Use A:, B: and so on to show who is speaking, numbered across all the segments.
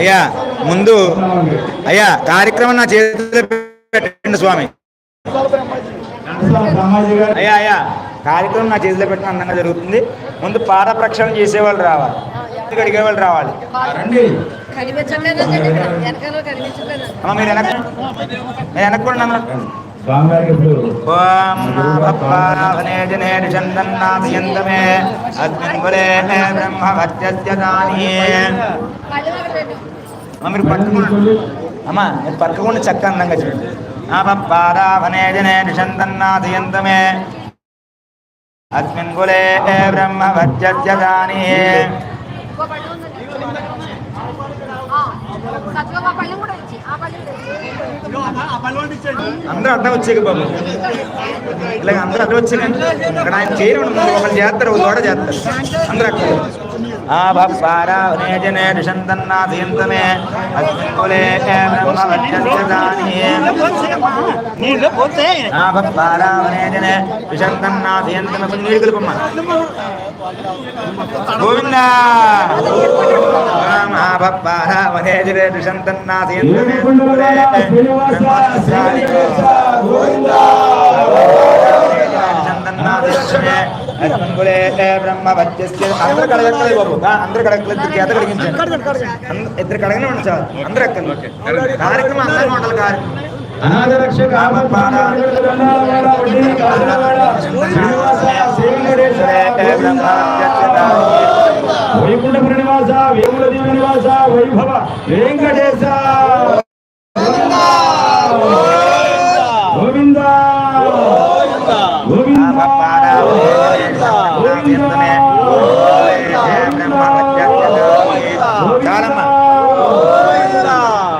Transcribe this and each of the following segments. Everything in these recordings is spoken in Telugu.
A: అయ్యా ముందు అయ్యా కార్యక్రమం నా చేతిలో పెట్టండి స్వామి. అయ్యా అయ్యా కార్యక్రమం నా చేతిలో పెట్టిన అందంగా జరుగుతుంది. ముందు పాద ప్రక్షాళన చేసేవాళ్ళు రావాలి. అడిగే వాళ్ళు రావాలి. మీరు వెనక నేను వెనక్కుండా అమ్మ
B: స్వామివారికి ఇప్పుడు
A: ఓం భవనే చందన్నామయంతమే అస్మిన్ కులే బ్రహ్మవత్యస్య దాని అమ్మ మీరు పట్టుకోండి అమ్మ మీరు పట్టుకోండి చక్క అందంగా చూడండి పారావనే జనే నిషందన్నాథయంతమే అస్మిన్ కులే బ్రహ్మవత్యస్య దాని
C: చక్కగా పళ్ళెం కూడా ఇచ్చి ఆ పళ్ళెం
A: అందరూ అడ్డం వచ్చేది బాబు. ఇలాగ అందరూ అడ్డం వచ్చేది ఇక్కడ ఆయన చేయడం ఒకళ్ళు చేస్తారు ఒక తోట చేస్తారు. అందరూ అక్కడ ఆ భప్పారావనేజనే దుషంతన్నాథయంతమే అస్మిన్కులే బ్రహ్మవత్యస్యదాని ఆ భప్పారావనేజనే దుషంతన్నాథయంతమే కొంచెం నీళ్ళు కలుపమ్మా గోవిందా ఆ అందరు బాబు అందరు చేత కడిగించండి ఇద్దరు కడగనే ఉండి అందరు కార్యక్రమం అందరూ ఉండాలి కార్యక్రమం
B: శ్రీవేంకటేశ వైకుంఠపుర నివాస వేముల దేవ నివాస వైభవ వెంకటేశ గోవింద గోవింద
A: చాలమ్మా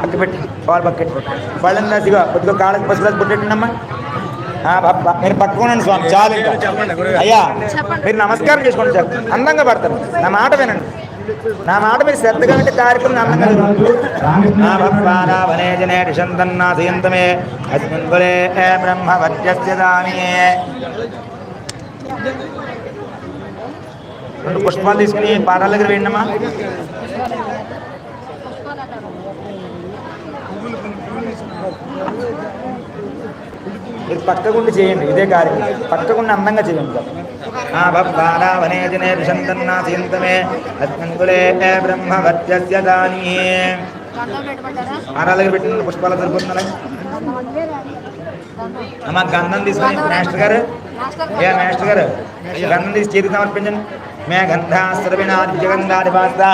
A: పక్క పెట్టి పాలు బకెట్. పళ్ళని రాసిగా కొద్దిగా కాళ్ళకి పసుపు పుట్టేటమ్మా మీరు పట్టుకోనండి స్వామి చాలు అయ్యా మీరు నమస్కారం చేసుకోండి సార్ అందంగా పడతారు. నా మాట వినండి. నా మాట మీరు శ్రద్ధగా వింటే కార్యక్రమం అందంగా జరుగుతుంది. అస్మిన్ కులే బ్రహ్మవత్యస్య దాని. రెండు పుష్పాలు తీసుకుని పాదాల దగ్గర వేయండమ్మా. మీరు పక్కగుండి చేయండి ఇదే కార్యక్రమం పక్కగుండి అందంగా చేయండి. ఆ భక్తారావనే జనే ఋషంతన్నాథయంతమే అస్మిన్ కులే బ్రహ్మవత్యస్య దాని.
C: గంధం
A: పెట్టిన పుష్పాల సరిపోతున్నారా అమ్మ గంధం తీసుకుని మాస్టర్ గారు. ఏ మాస్టర్ గారు? గంధం తీసి చేతి సమర్పించండి. మే గంధాశ్రవినాద్యగంధాది వాస్తా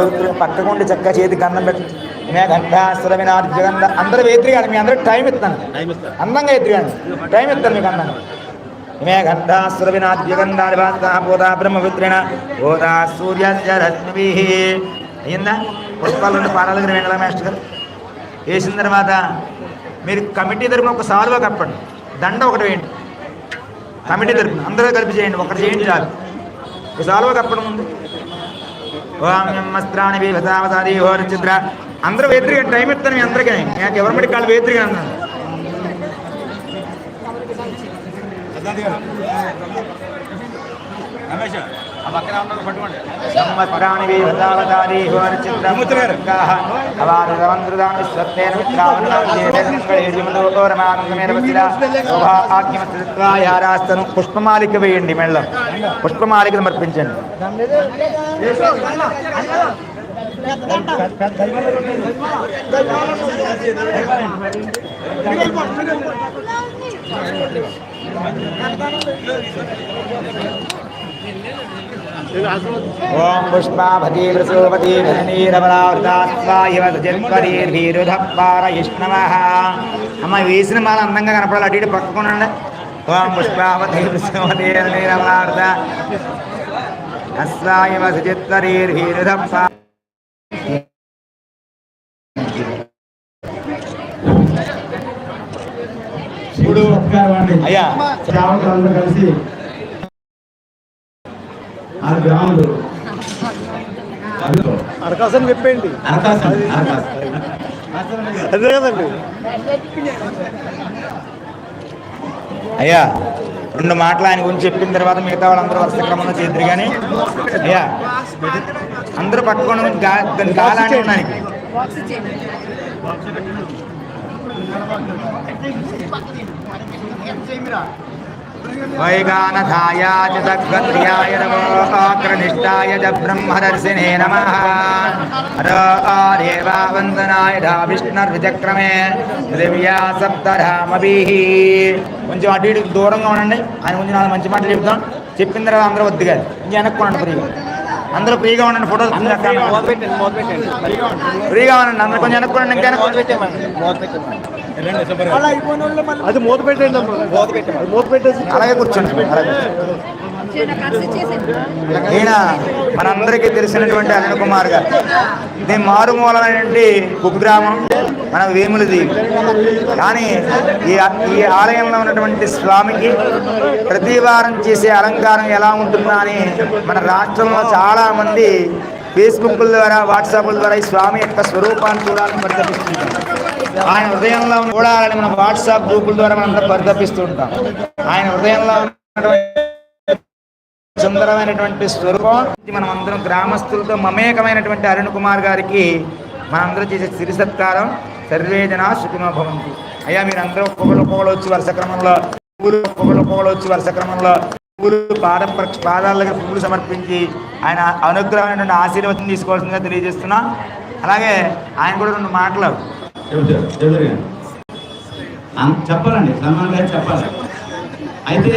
A: పవిత్ర పక్కకుండి చక్క చేతి గంధం పెట్టండి మే గంధాశ్రవినాద్యగంధ అందరూ ఎదురుగాడు మీ అందరూ టైం ఇస్తాను. అందంగా ఎదురుగాడు టైం ఇస్తాను మీకు అందంగా రశ్మి పుష్పాలు రెండు మాస్టర్ గారు. వేసిన తర్వాత మీరు కమిటీ తరపున ఒక సాల్వా కప్పండి. దండ ఒకటి వేయండి. కమిటీ తరపున అందరూ కలిపి చేయండి. ఒకటి చేయండి చాలు. ఒక సాల్వా కప్పడం ముందు ఓస్త్రాణి విభతావతారి హోరచిత్ర అందరూ వేత్రిగా టైం ఇస్తాను మీ అందరికీ. నాకు ఎవరి మడి కాళ్ళు వేత్రిగా అన్నాను రమేష్. విభతావతారి హోరచిత్ర అవారు రవంద్రుదాం విశ్వత్నేన మిత్రావన్నాస్తను పుష్పమాలిక వేయండి మెళ్ళ పుష్పమాలిక సమర్పించండి ఓం పుష్పాభతి ప్రసోపతి ధనీరవరావృతాస్వాయుధపారయిష్ణవ అమ్మ వేసిన మాల అందంగా కనపడాలి అటు ఇటు పక్కకునండి ఓం పుష్పావతి ధనీరవరావృత అస్వాయవ అయ్యా.
B: కలిసి ఆరు గ్రాములు అదిగో.
D: అరకాసం. అదే కదండి
A: అయ్యా రెండు మాటలు ఆయన గురించి చెప్పిన తర్వాత మిగతా వాళ్ళందరూ వరుస క్రమంలో చేద్దరు కానీ అయ్యా అందరూ పట్టుకోండి గా దాని ఉన్నానికి
C: బాక్స్
A: చ బ్రహ్మదర్శినే నమః. దేవా వందనాయ ధా విష్ణుర్విచక్రమే దివ్యా సప్తరామభిః. కొంచెం అటు ఇటు దూరంగా ఉండండి. ఆయన కొంచెం నాలుగు మంచి మాటలు చెప్తాం చెప్పిన తర్వాత అందరూ వద్దు కాదు. కొంచెం వెనక్కోండి ఫ్రీగా. అందరూ ఫ్రీగా ఉండండి ఫోటోలు. ఫ్రీగా ఉండండి. అందరూ కొంచెం వెనక్కోండి ఇంకా వెనక్కి
B: అది మూత పెట్టండి మూత పెట్టండి మూత పెట్టేసి
A: అలాగే కూర్చోండి. ఈయన మనందరికీ తెలిసినటువంటి అరుణ్ కుమార్ గారు. ఇది మారుమూలమైనటువంటి కుగ్రామం మన వేములది. కానీ ఈ ఈ ఆలయంలో ఉన్నటువంటి స్వామికి ప్రతి వారం చేసే అలంకారం ఎలా ఉంటుందా అని మన రాష్ట్రంలో చాలా మంది ఫేస్బుక్ ద్వారా వాట్సాప్ల ద్వారా ఈ స్వామి యొక్క స్వరూపాన్ని చూడాలని పరితపిస్తుంటాం ఆయన హృదయంలో ఉన్న- చూడాలని మనం వాట్సాప్ గ్రూపుల ద్వారా మనం పరితపిస్తుంటాం. ఆయన హృదయంలో ఉన్నటువంటి సుందరమైనటువంటి స్వరూపం మనం అందరం గ్రామస్తులతో మమేకమైనటువంటి అరుణ్ కుమార్ గారికి మనందరూ చేసే సిరి సత్కారం. సర్వేజన సుఖినో అయ్యా మీరు అందరూ ఒక్కొక్కరు ఒక్కొక్కరు వచ్చి వరుస క్రమంలో పువ్వులు ఒక్కొక్కరు ఒక్కొక్కరు వచ్చి వరుస క్రమంలో పూలు పాద ప్రక్ష- పాదాల దగ్గర పువ్వులు సమర్పించి ఆయన అనుగ్రహమైనటువంటి ఆశీర్వచనం తీసుకోవాల్సిందిగా తెలియజేస్తున్నా. అలాగే ఆయన కూడా రెండు మాటలు
B: చెప్పాలండి సల్మాన్ గారు చెప్పాలి. అయితే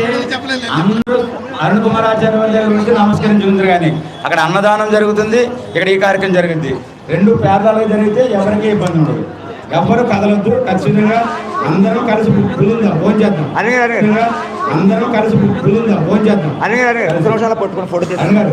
B: అందరూ అరుణ్ కుమార్ ఆచార్య వారి దగ్గర నుంచి నమస్కరించుకుంటారు కానీ అక్కడ అన్నదానం జరుగుతుంది ఇక్కడ ఈ కార్యక్రమం జరుగుతుంది రెండు పేదాలుగా జరిగితే ఎవరికి ఇబ్బంది ఉండదు. ఎవ్వరు కదలొద్దు ఖచ్చితంగా అందరం కలిసి కుదుందాం ఫోన్ చేద్దాం. అందరం కలిసి కుదుందాం ఫోన్ చేద్దాం.
A: పట్టుకుని ఫోటో
B: అన్నగారు